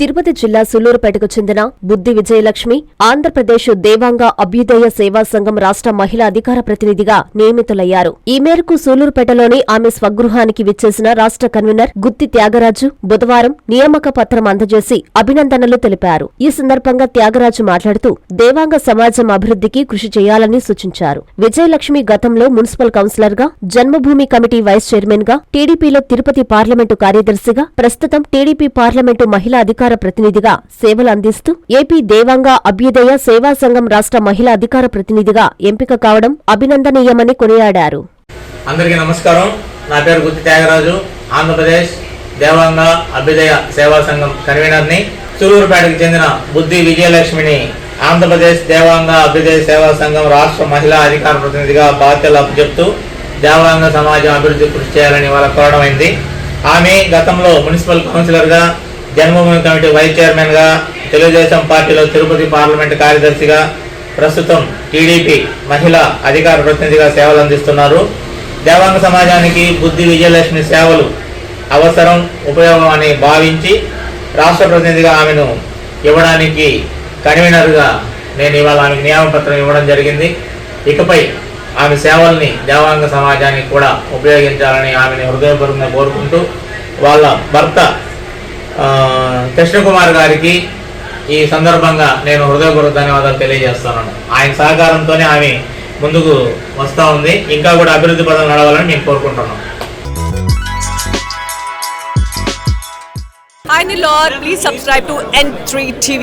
తిరుపతి జిల్లా సులూరుపేటకు చెందిన బుద్ధి విజయలక్ష్మి ఆంధ్రప్రదేశ్ దేవాంగ అభ్యుదయ సేవా సంఘం రాష్ట్ర మహిళా అధికార ప్రతినిధిగా నియమితులయ్యారు. ఈ మేరకు సూలూరుపేటలోని ఆమె స్వగృహానికి విచ్చేసిన రాష్ట్ర కన్వీనర్ గుత్తి త్యాగరాజు బుధవారం నియామక పత్రం అందజేసి అభినందనలు తెలిపారు. ఈ సందర్భంగా త్యాగరాజు మాట్లాడుతూ దేవాంగ సమాజం అభివృద్ధికి కృషి చేయాలని సూచించారు. విజయలక్ష్మి గతంలో మున్సిపల్ కౌన్సిలర్గా జన్మభూమి కమిటీ వైస్ చైర్మన్గా టీడీపీలో తిరుపతి పార్లమెంటు కార్యదర్శిగా ప్రస్తుతం టీడీపీ పార్లమెంటు మహిళా అధికార ప్రతినిధిగా సేవలు అందిస్తూ ఏపీ దేవాంగ అభ్యుదయ సేవా సంఘం రాష్ట్ర మహిళా అధికార ప్రతినిధిగా ఎంపిక కావడం అభినందనీయమని కొనియాడారు. అందరికీ నమస్కారం. నా పేరు గుత్తి త్యాగరాజు. ఆంధ్రప్రదేశ్ దేవాంగ అభ్యుదయ సేవా సంఘం కన్వీనర్ని. సూలూరుపేటకు చెందిన బుద్ధి విజయలక్ష్మిని ఆంధ్రప్రదేశ్ దేవాంగ అభ్యుదయ సేవా సంఘం రాష్ట్ర మహిళా అధికార ప్రతినిధిగా బాధ్యతలు అప్పచెప్తూ దేవాంగ సమాజం అభివృద్ధి కృషి చేయాలని వాళ్ళ కోరడమైంది ఆమె గతంలో మున్సిపల్ కౌన్సిలర్గా జన్మభూమి కమిటీ వైస్ చైర్మన్గా తెలుగుదేశం పార్టీలో తిరుపతి పార్లమెంటు కార్యదర్శిగా ప్రస్తుతం టీడీపీ మహిళా అధికార ప్రతినిధిగా సేవలు అందిస్తున్నారు. దేవాంగ సమాజానికి బుద్ధి విజయలక్ష్మి సేవలు అవసరం ఉపయోగం అని భావించి రాష్ట్ర ప్రతినిధిగా ఆమెను ఇవ్వడానికి కన్వీనర్గా నేను ఇవాళ ఆమెకు నియామపత్రం ఇవ్వడం జరిగింది. ఇకపై ఆమె సేవల్ని దేవాంగ సమాజానికి కూడా ఉపయోగించాలని ఆమెను హృదయపూర్వకంగా కోరుకుంటూ వాళ్ళ భర్త కృష్ణకుమార్ గారికి ఈ సందర్భంగా నేను హృదయపూర్వక ధన్యవాదాలు తెలియజేస్తున్నాను. ఆయన సహకారంతోనే ఆమె ముందుకు వస్తూ ఉంది. ఇంకా కూడా అభివృద్ధి పదం నడవాలని నేను కోరుకుంటున్నాను Hi Nilor, please subscribe to N3 TV.